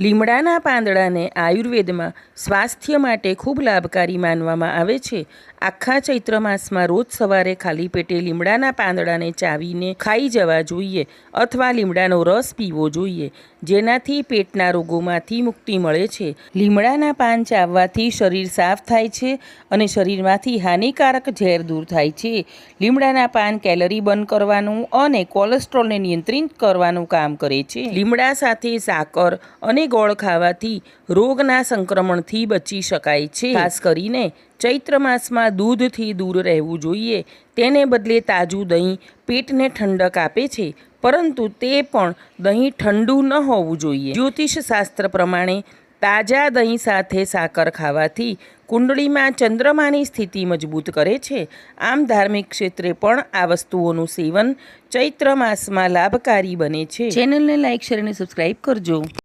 લીમડાના પાંદડાને આયુર્વેદમાં સ્વાસ્થ્ય માટે ખૂબ લાભકારી માનવામાં આવે છે. આખા ચૈત્ર માસમાં રોજ સવારે ખાલી પેટે લીમડાના પાંદડાને ચાવીને ખાઈ જવા જોઈએ અથવા લીમડાનો રસ પીવો જોઈએ. જેનાથી પેટના રોગોમાંથી મુક્તિ મળે છે. લીમડાના પાન ચાવવાથી શરીર સાફ થાય છે અને શરીરમાંથી હાનિકારક ઝેર દૂર થાય છે. લીમડાના પાન કેલરી બંધ કરવાનું અને કોલેસ્ટ્રોલને નિયંત્રિત કરવાનું કામ કરે છે. લીમડા સાથે સાકર અને ગોળ ખાવાથી રોગના સંક્રમણથી બચી શકાય છે. ખાસ કરીને ચૈત્ર માસમાં દૂધથી દૂર રહેવું જોઈએ. તેને બદલે તાજું દહીં પેટને ઠંડક આપે છે, પરંતુ તે પણ દહીં ઠંડુ ન હોવું જોઈએ. જ્યોતિષ શાસ્ત્ર પ્રમાણે તાજા દહીં સાથે સાકર ખાવાથી કુંડળીમાં ચંદ્રમાની સ્થિતિ મજબૂત કરે છે. આમ ધાર્મિક ક્ષેત્રે પણ આ વસ્તુઓનું સેવન ચૈત્ર માસમાં લાભકારી બને છે. ચેનલને લાઇક શેર અને સબસ્ક્રાઈબ કરજો.